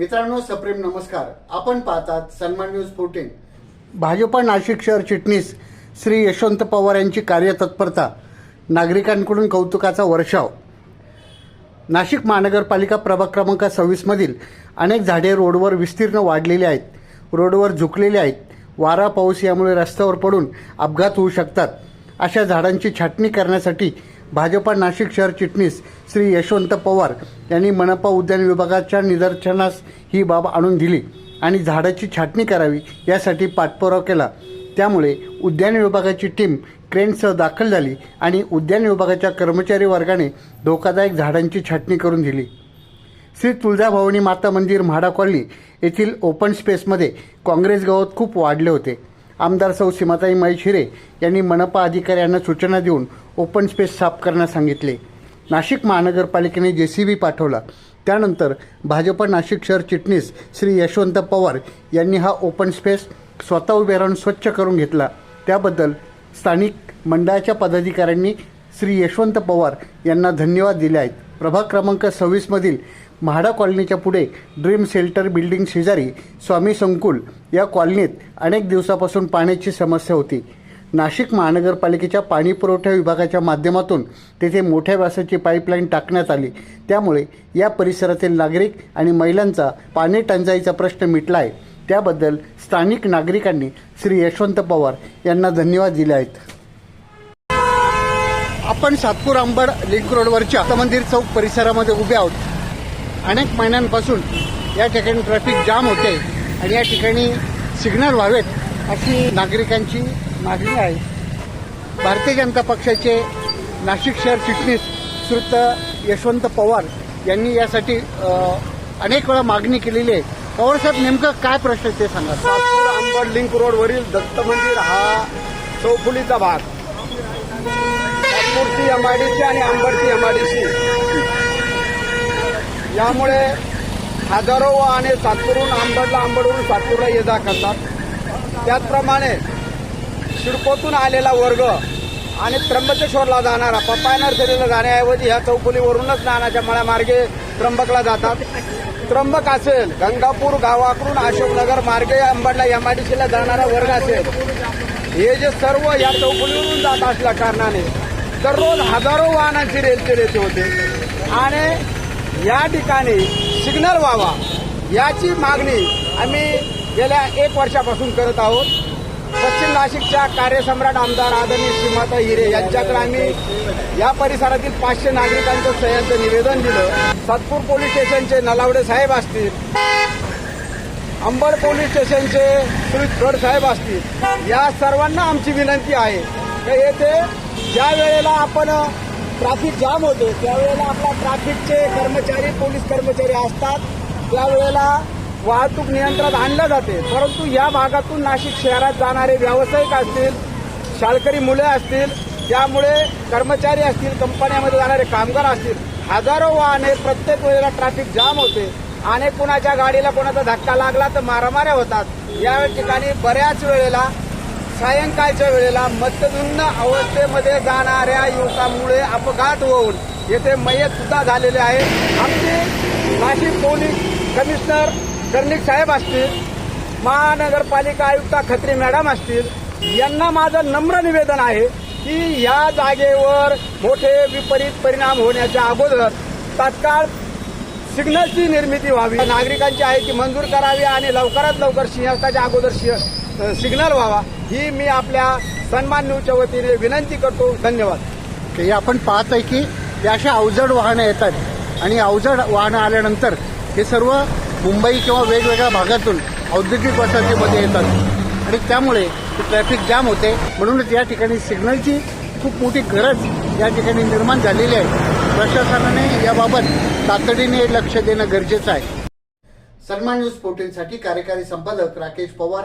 मित्रांनो सप्रेम नमस्कार. आपण पाहतात सन्मान न्यूज फोर्टीन भाजपा नाशिक शहर चिटणीस श्री यशवंत पवार यांची कार्यतत्परता नागरिकांकडून कौतुकाचा वर्षाव. नाशिक महानगरपालिका प्रभाग क्रमांक सव्वीसमधील अनेक झाडे रोडवर विस्तीर्ण वाढलेली आहेत. रोडवर झुकलेले आहेत. वारा पाऊस यामुळे रस्त्यावर पडून अपघात होऊ शकतात. अशा झाडांची छाटणी करण्यासाठी भाजपा नाशिक शहर चिटणीस श्री यशवंत पवार यांनी मनपा उद्यान विभागाच्या निदर्शनास ही बाब आणून दिली आणि झाडाची छाटणी करावी यासाठी पाठपुरावा केला. त्यामुळे उद्यान विभागाची टीम क्रेनसह दाखल झाली आणि उद्यान विभागाच्या कर्मचारी वर्गाने धोकादायक झाडांची छाटणी करून दिली. श्री तुळजाभवानी माता मंदिर म्हाडा कॉलनी येथील ओपन स्पेसमध्ये काँग्रेस गवत खूप वाढले होते. आमदार सौ सीमाताई महेशिरे यांनी मनपा अधिकाऱ्यांना सूचना देऊन ओपन स्पेस साफ करण्यास सांगितले. नाशिक महानगरपालिकेने जे सी बी पाठवला. त्यानंतर भाजप नाशिक शहर चिटणीस श्री यशवंत पवार यांनी हा ओपन स्पेस स्वतः उभे राहून स्वच्छ करून घेतला. त्याबद्दल स्थानिक मंडळाच्या पदाधिकाऱ्यांनी श्री यशवंत पवार यांना धन्यवाद दिले आहेत. प्रभाग क्रमांक सव्वीसमधील म्हाडा कॉलनीच्या पुढे ड्रीम शेल्टर बिल्डिंग शेजारी स्वामी संकुल या कॉलनीत अनेक दिवसापासून पाण्याची समस्या होती. नाशिक महानगरपालिकेच्या पाणी पुरवठा विभागाच्या माध्यमातून तेथे मोठ्या व्यासाची पाईपलाईन टाकण्यात आली. त्यामुळे या परिसरातील नागरिक आणि महिलांचा पाणी टंचाईचा प्रश्न मिटला आहे त्याबद्दल स्थानिक नागरिकांनी श्री यशवंत पवार यांना धन्यवाद दिले आहेत. आपण सातपूर आंबड लिंक रोडवरच्या मंदिर चौक परिसरामध्ये उभे आहोत. अनेक महिन्यांपासून या ठिकाणी ट्रॅफिक जाम होते आणि या ठिकाणी सिग्नल व्हावेत अशी नागरिकांची मागणी आहे. भारतीय जनता पक्षाचे नाशिक शहर चिटणीस श्रुत यशवंत पवार यांनी यासाठी अनेक वेळा मागणी केलेली आहे. पवार साहेब नेमकं काय प्रश्न आहे ते सांगा. सातपूर आंबड लिंक रोडवरील दत्त मंदिर हा चौफुलीचा भाग. सातपूरची एमआयडीसी आणि अंबडची एमआयडीसी यामुळे हजारो वाहने सातपूरहून अंबडला अंबडवरून सातपूरला ये जा करतात. त्याचप्रमाणे शिडकोतून आलेला वर्ग आणि त्र्यंबकेश्वरला जाणारा पप्पा नर्सरीला जाण्याऐवजी ह्या चौकुलीवरूनच नानाच्या मळ्यामार्गे त्र्यंबकला जातात. त्र्यंबक असेल गंगापूर गावाकडून अशोकनगर मार्गे अंबडला एमआयडीसीला जाणारा वर्ग असेल. हे जे सर्व या चौकुलीवरून जात असल्या कारणाने दररोज हजारो वाहनांची रेलचेल येते होते. आणि या ठिकाणी सिग्नल व्हावा याची मागणी आम्ही गेल्या एक वर्षापासून करत आहोत. पश्चिम नाशिकच्या कार्यसम्राट आमदार आदरणीय श्रीमाता हिरे यांच्याकडे आम्ही या परिसरातील पाचशे नागरिकांचं सह्यांचं निवेदन दिलं. सातपूर पोलीस स्टेशनचे नलावडे साहेब असतील अंबड पोलीस स्टेशनचे श्री गड साहेब असतील या सर्वांना आमची विनंती आहे. की येथे ज्या वेळेला आपण ट्रॅफिक जाम होतो त्यावेळेला आपला ट्रॅफिकचे कर्मचारी पोलीस कर्मचारी असतात. त्यावेळेला वाहतूक नियंत्रणात आणलं जाते. परंतु या भागातून नाशिक शहरात जाणारे व्यावसायिक असतील शाळकरी मुले असतील त्यामुळे कर्मचारी असतील कंपन्यामध्ये जाणारे कामगार असतील हजारो वाहने प्रत्येक वेळेला ट्रॅफिक जाम होते. आणि कुणाच्या गाडीला कोणाचा धक्का लागला तर मारामाऱ्या होतात. या ठिकाणी बऱ्याच वेळेला सायंकाळच्या वेळेला मद्यधुन्न अवस्थेमध्ये जाणाऱ्या युवकामुळे अपघात होऊन येथे मयत सुद्धा झालेले आहे. आमचे नाशिक पोलीस कमिशनर कर्णिक साहेब असतील महानगरपालिका आयुक्ता खत्री मॅडम असतील यांना माझं नम्र निवेदन आहे की या जागेवर मोठे विपरीत परिणाम होण्याच्या अगोदर तात्काळ सिग्नलची निर्मिती व्हावी. नागरिकांची आहे ती मंजूर करावी आणि लवकरात लवकर सिंहस्थाच्या अगोदर सिग्नल व्हावा. ही मी आपल्या सन्मान न्यूजच्या वतीने विनंती करतो. धन्यवाद. की आपण पाहत आहे की अशा अवजड वाहनं येतात आणि अवजड वाहनं आल्यानंतर हे सर्व मुंबई किंवा वेगवेगळ्या भागातून औद्योगिक वसाहतीमध्ये येतात. आणि त्यामुळे ट्रॅफिक जाम होते. म्हणूनच या ठिकाणी सिग्नलची खूप मोठी गरज या ठिकाणी निर्माण झालेली आहे. प्रशासनाने याबाबत तातडीने लक्ष देणं गरजेचं आहे. सन्मान न्यूज फोर्टीनसाठी कार्यकारी संपादक राकेश पवार